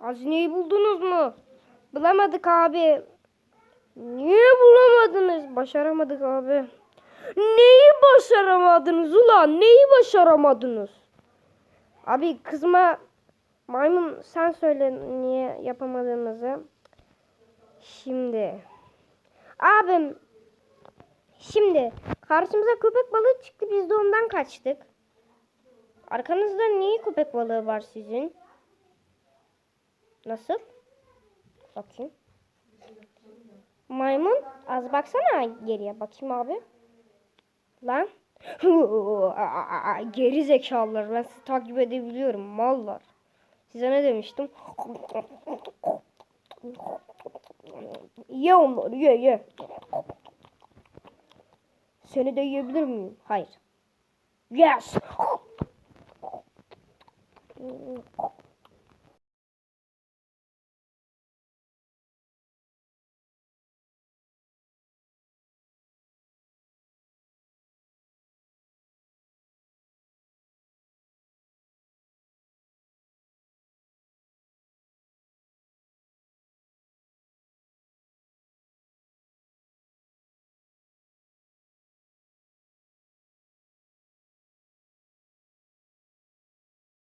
Hazineyi buldunuz mu? Bulamadık abi. Niye bulamadınız? Başaramadık abi. Neyi başaramadınız ulan? Neyi başaramadınız? Abi kızma. Maymun sen söyle niye yapamadığımızı. Şimdi. Abim. Şimdi karşımıza köpek balığı çıktı biz de ondan kaçtık. Arkanızda niye köpek balığı var sizin? Nasıl? Bakayım. Maymun az baksana geriye bakayım abi. Lan. Geri zekalılar ben sizi takip edebiliyorum mallar. Size ne demiştim? Ye onları ye ye. Seni de yiyebilir miyim? Hayır. Yes.